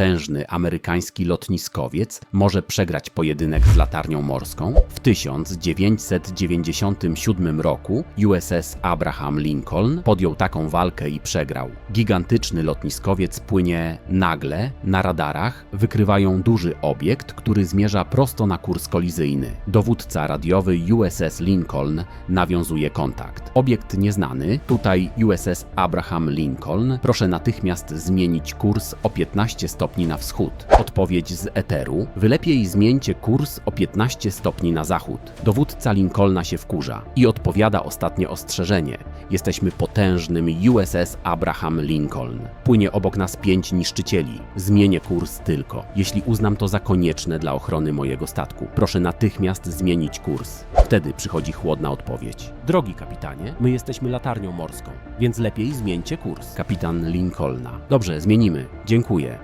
potężny amerykański lotniskowiec może przegrać pojedynek z latarnią morską? W 1997 roku USS Abraham Lincoln podjął taką walkę i przegrał. Gigantyczny lotniskowiec płynie nagle, na radarach wykrywają duży obiekt, który zmierza prosto na kurs kolizyjny. Dowódca radiowy USS Lincoln nawiązuje kontakt. Obiekt nieznany, tutaj USS Abraham Lincoln, proszę natychmiast zmienić kurs o 15 stopni na wschód. Odpowiedź z eteru, wy lepiej zmieńcie kurs o 15 stopni na zachód. Dowódca Lincolna się wkurza i odpowiada ostatnie ostrzeżenie. Jesteśmy potężnym USS Abraham Lincoln. Płynie obok nas pięć niszczycieli. Zmienię kurs tylko, jeśli uznam to za konieczne dla ochrony mojego statku. Proszę natychmiast zmienić kurs. Wtedy przychodzi chłodna odpowiedź. Drogi kapitanie, my jesteśmy latarnią morską, więc lepiej zmieńcie kurs. Kapitan Lincolna. Dobrze, zmienimy. Dziękuję.